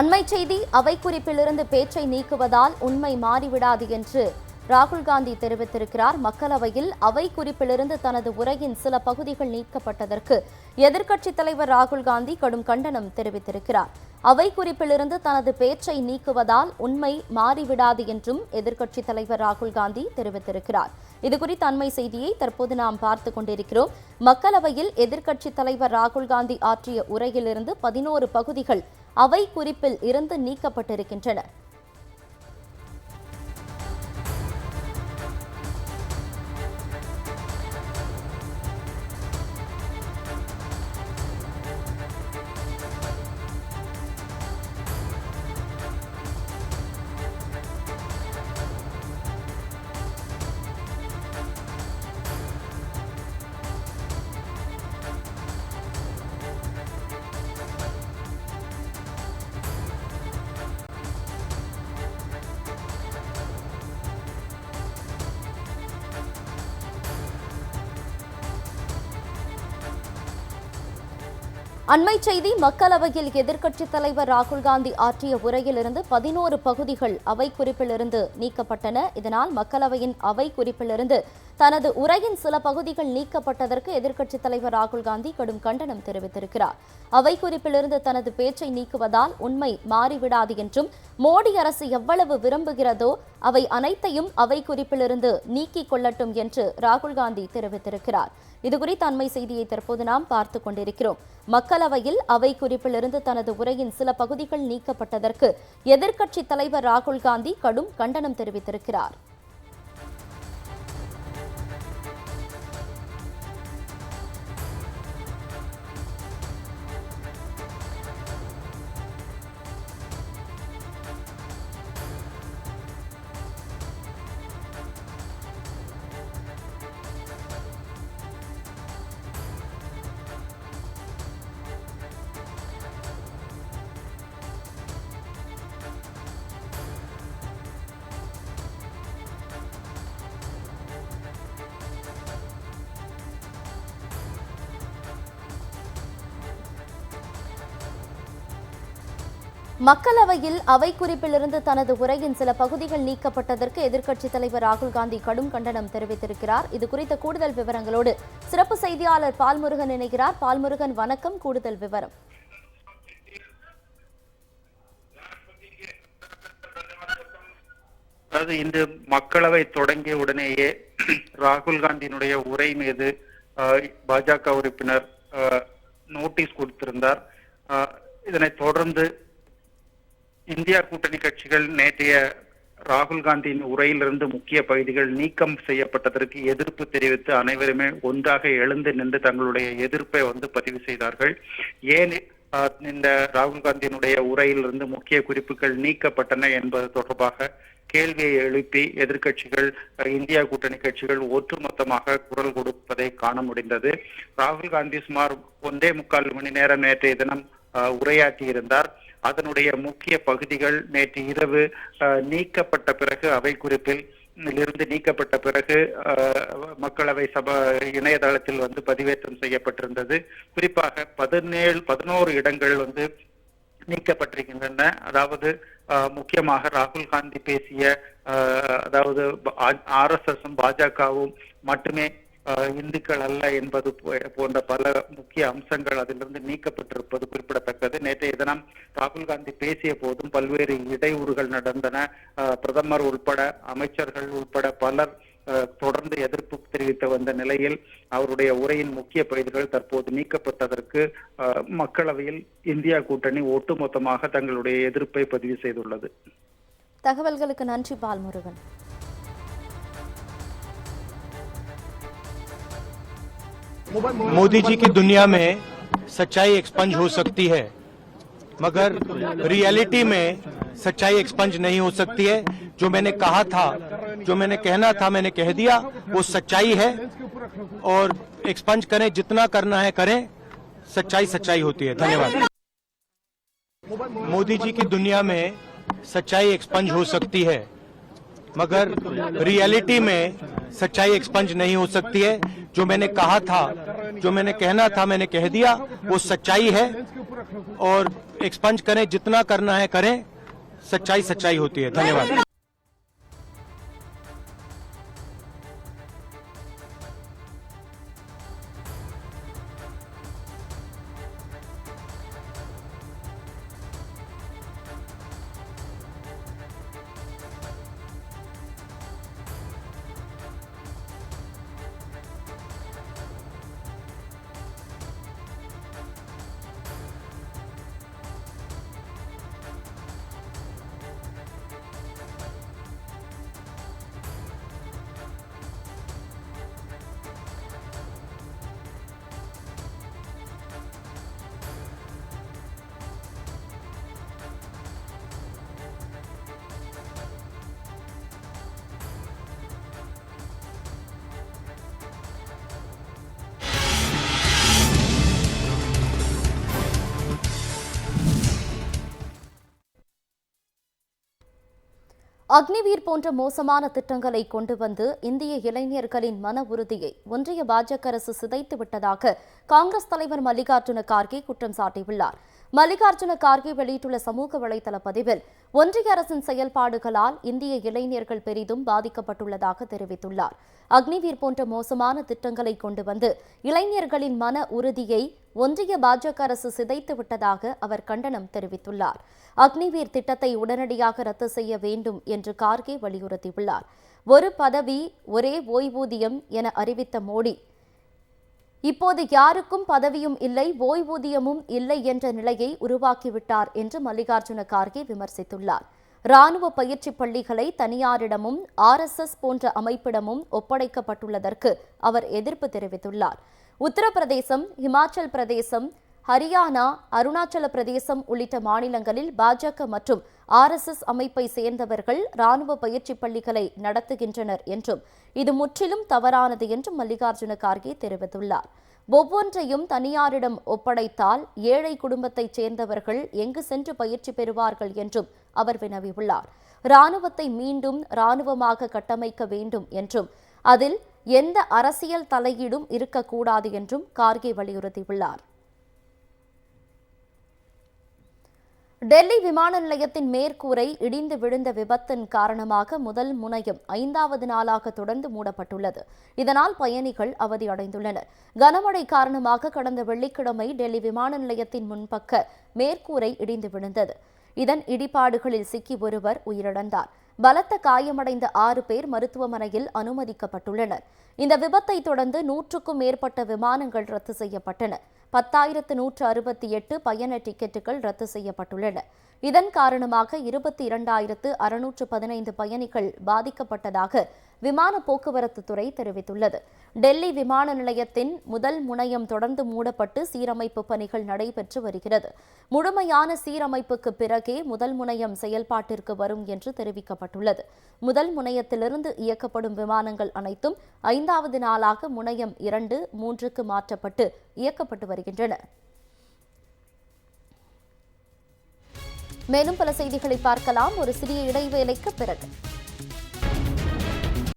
அண்மை செய்தி அவை குறிப்பிலிருந்து பேச்சை நீக்குவதால் உண்மை மாறிவிடாது என்று ராகுல் காந்தி தெரிவித்திருக்கிறார். மக்களவையில் அவை குறிப்பிலிருந்து தனது உரையின் சில பகுதிகள் நீக்கப்பட்டதற்கு எதிர்க்கட்சித் தலைவர் ராகுல் காந்தி கடும் கண்டனம் தெரிவித்திருக்கிறார். அவை குறிப்பிலிருந்து தனது பேச்சை நீக்குவதால் உண்மை மாறிவிடாது என்றும் எதிர்க்கட்சித் தலைவர் ராகுல் காந்தி தெரிவித்திருக்கிறார். இதுகுறித்த அண்மை செய்தியை தற்போது நாம் பார்த்து கொண்டிருக்கிறோம். மக்களவையில் எதிர்க்கட்சித் தலைவர் ராகுல் காந்தி ஆற்றிய உரையிலிருந்து பதினோரு பகுதிகள் அவை குறிப்பில் இருந்து நீக்கப்பட்டிருக்கின்றன. அண்மை செய்தி மக்களவையில் எதிர்க்கட்சித் தலைவர் ராகுல் காந்தி ஆற்றிய உரையிலிருந்து பதினோரு பகுதிகள் அவை குறிப்பிலிருந்து நீக்கப்பட்டன. இதனால் மக்களவையின் அவை குறிப்பிலிருந்து தனது உரையின் சில பகுதிகள் நீக்கப்பட்டதற்கு எதிர்க்கட்சித் தலைவர் ராகுல் காந்தி கடும் கண்டனம் தெரிவித்திருக்கிறார். அவை குறிப்பிலிருந்து தனது பேச்சை நீக்குவதால் உண்மை மாறிவிடாது என்றும் மோடி அரசு எவ்வளவு விரும்புகிறதோ அவை அனைத்தையும் அவை குறிப்பிலிருந்து நீக்கிக் கொள்ளட்டும் என்று ராகுல் காந்தி தெரிவித்திருக்கிறார். இதுகுறித்த அண்மை செய்தியை தற்போது நாம் பார்த்து கொண்டிருக்கிறோம். மக்களவையில் அவை குறிப்பிலிருந்து தனது உரையின் சில பகுதிகள் நீக்கப்பட்டதற்கு எதிர்க்கட்சித் தலைவர் ராகுல் காந்தி கடும் கண்டனம் தெரிவித்திருக்கிறார். மக்களவையில் அவை குறிப்பிலிருந்து தனது உரையின் சில பகுதிகள் நீக்கப்பட்டதற்கு எதிர்க்கட்சித் தலைவர் ராகுல் காந்தி கடும் கண்டனம் தெரிவித்திருக்கிறார். இது குறித்த கூடுதல் விவரங்களோடு சிறப்பு செய்தியாளர் பால்முருகன் இணைகிறார். பால்முருகன் வணக்கம். கூடுதல் விவரம். அதாவது இன்று மக்களவை தொடங்கிய உடனேயே ராகுல் காந்தியினுடைய உரை மீது பாஜக உறுப்பினர் நோட்டீஸ் கொடுத்திருந்தார். அஹ், இதனைத் தொடர்ந்து இந்தியா கூட்டணி கட்சிகள் நேற்றைய ராகுல் காந்தியின் உரையிலிருந்து முக்கிய பகுதிகள் நீக்கம் செய்யப்பட்டதற்கு எதிர்ப்பு தெரிவித்து அனைவருமே ஒன்றாக எழுந்து நின்று தங்களுடைய எதிர்ப்பை வந்து பதிவு செய்தார்கள். ஏன் இந்த ராகுல் காந்தியினுடைய உரையிலிருந்து முக்கிய குறிப்புகள் நீக்கப்பட்டன என்பது தொடர்பாக கேள்வியை எழுப்பி எதிர்க்கட்சிகள் இந்தியா கூட்டணி கட்சிகள் ஒட்டுமொத்தமாக குரல் கொடுப்பதை காண முடிந்தது. ராகுல் காந்தி சுமார் ஒன்றே முக்கால் மணி நேரம் நேற்றைய தினம் அஹ், உரையாற்றியிருந்தார். அதனுடைய முக்கிய பகுதிகள் நேற்று இரவு நீக்கப்பட்ட பிறகு அவை குறிப்பில் இருந்து நீக்கப்பட்ட பிறகு மக்களவை சபா இணையதளத்தில் வந்து பதிவேற்றம் செய்யப்பட்டிருந்தது. குறிப்பாக பதினேழு பதினோரு இடங்கள் வந்து நீக்கப்பட்டிருக்கின்றன. அதாவது முக்கியமாக ராகுல் காந்தி பேசிய அதாவது ஆர் எஸ் எஸும் பாஜகவும் மட்டுமே இந்துக்கள் அல்ல என்பது போன்ற பல முக்கிய அம்சங்கள் அதிலிருந்து நீக்கப்பட்டிருப்பது குறிப்பிடத்தக்கது. நேற்றைய தினம் ராகுல் காந்தி பேசிய போதும் பல்வேறு இடையூறுகள் நடந்தன. பிரதமர் உட்பட அமைச்சர்கள் உட்பட பலர் தொடர்ந்து எதிர்ப்பு தெரிவித்து வந்த நிலையில் அவருடைய உரையின் முக்கிய பகுதிகள் தற்போது நீக்கப்பட்டதற்கு மக்களவையில் இந்தியா கூட்டணி ஒட்டுமொத்தமாக தங்களுடைய எதிர்ப்பை பதிவு செய்துள்ளது. தகவல்களுக்கு நன்றி பால்முருகன். मोदी जी की दुनिया में सच्चाई एक्सपंज हो सकती है, मगर रियलिटी में सच्चाई एक्सपंज नहीं हो सकती है। जो मैंने कहा था, जो मैंने कहना था, मैंने कह दिया, वो सच्चाई है और एक्सपंज करें, जितना करना है करें, सच्चाई सच्चाई होती है। धन्यवाद। मोदी जी की दुनिया में सच्चाई एक्सपंज हो सकती है, मगर रियलिटी में सच्चाई एक्सपंज नहीं हो सकती है। जो मैंने कहा था, जो मैंने कहना था, मैंने कह दिया, वो सच्चाई है। और एक्सपंज करें, जितना करना है करें, सच्चाई सच्चाई होती है। धन्यवाद। அக்னிவீர் போன்ற மோசமான திட்டங்களை கொண்டு வந்து இந்திய இளைஞர்களின் மன உறுதியை ஒன்றிய பாஜக அரசு சிதைத்து விட்டதாக காங்கிரஸ் தலைவர் மல்லிகார்ஜுன கார்கே குற்றம் சாட்டியுள்ளார். மல்லிகார்ஜுன கார்கே வெளியிட்டுள்ள சமூக வலைதள பதிவில் ஒன்றிய அரசின் செயல்பாடுகளால் இந்திய இளைஞர்கள் பெரிதும் பாதிக்கப்பட்டுள்ளதாக தெரிவித்துள்ளார். அக்னிவீர் போன்ற மோசமான திட்டங்களை கொண்டு வந்து இளைஞர்களின் மன உறுதியை ஒன்றிய பாஜக அரசு சிதைத்து விட்டதாக அவர் கண்டனம் தெரிவித்துள்ளார். அக்னிவீர் திட்டத்தை உடனடியாக ரத்து செய்ய வேண்டும் என்று கார்கே வலியுறுத்தியுள்ளார். ஒரு பதவி ஒரே ஓய்வூதியம் என அறிவித்த மோடி இப்போது யாருக்கும் பதவியும் இல்லை ஓய்வூதியமும் இல்லை என்ற நிலையை உருவாக்கிவிட்டார் என்று மல்லிகார்ஜுன கார்கே விமர்சித்துள்ளார். ராணுவ பயிற்சி பள்ளிகளை தனியாரிடமும் ஆர்எஸ்எஸ் போன்ற அமைப்பிடமும் ஒப்படைக்கப்பட்டுள்ளதற்கு அவர் எதிர்ப்பு தெரிவித்துள்ளார். உத்தரப்பிரதேசம் இமாச்சல் பிரதேசம் ஹரியானா அருணாச்சல பிரதேசம் உள்ளிட்ட மாநிலங்களில் பாஜக மற்றும் ஆர்எஸ்எஸ் அமைப்பை சேர்ந்தவர்கள் ராணுவ பயிற்சி பள்ளிகளை நடத்துகின்றனர் என்றும் இது முற்றிலும் தவறானது என்றும் மல்லிகார்ஜுன கார்கே தெரிவித்துள்ளார். ஒவ்வொன்றையும் தனியாரிடம் ஒப்படைத்தால் ஏழை குடும்பத்தைச் சேர்ந்தவர்கள் எங்கு சென்று பயிற்சி பெறுவார்கள் என்றும் அவர் வினவியுள்ளார். ராணுவத்தை மீண்டும் ராணுவமாக கட்டமைக்க வேண்டும் என்றும் அதில் எந்த அரசியல் தலையீடும் இருக்கக்கூடாது என்றும் கார்கே வலியுறுத்தியுள்ளார். டெல்லி விமான நிலையத்தின் மேற்கூரை இடிந்து விழுந்த விபத்தின் காரணமாக முதல் முனையம் ஐந்தாவது நாளாக தொடர்ந்து மூடப்பட்டுள்ளது. இதனால் பயணிகள் அவதியடைந்துள்ளனர். கனமழை காரணமாக கடந்த வெள்ளிக்கிழமை டெல்லி விமான நிலையத்தின் முன்பக்க மேற்கூரை இடிந்து விழுந்தது. இதன் இடிபாடுகளில் சிக்கி ஒருவர் உயிரிழந்தார். பலத்த காயமடைந்த ஆறு பேர் மருத்துவமனையில் அனுமதிக்கப்பட்டுள்ளனர். இந்த விபத்தை தொடர்ந்து நூற்றுக்கும் மேற்பட்ட விமானங்கள் ரத்து செய்யப்பட்டன. பத்தாயிரத்து நூற்று அறுபத்தி எட்டு பயண டிக்கெட்டுகள் ரத்து செய்யப்பட்டுள்ளன. இதன் காரணமாக இருபத்தி இரண்டாயிரத்து அறுநூற்று பதினைந்து பயணிகள் பாதிக்கப்பட்டதாக விமான போக்குவரத்து துறை தெரிவித்துள்ளது. டெல்லி விமான நிலையத்தின் முதல் முனையம் தொடர்ந்து மூடப்பட்டு சீரமைப்பு பணிகள் நடைபெற்று வருகிறது. முழுமையான சீரமைப்புக்கு பிறகே முதல் முனையம் செயல்பாட்டிற்கு வரும் என்று தெரிவிக்கப்பட்டுள்ளது. முதல் முனையத்திலிருந்து இயக்கப்படும் விமானங்கள் அனைத்தும் ஐந்தாவது நாளாக முனையம் இரண்டு மூன்றுக்கு மாற்றப்பட்டு இயக்கப்பட்டு வருகின்றன மேலும் பல செய்திகளை பார்க்கலாம். ஒரு சிறிய இடைவேளைக்கு பிறகு.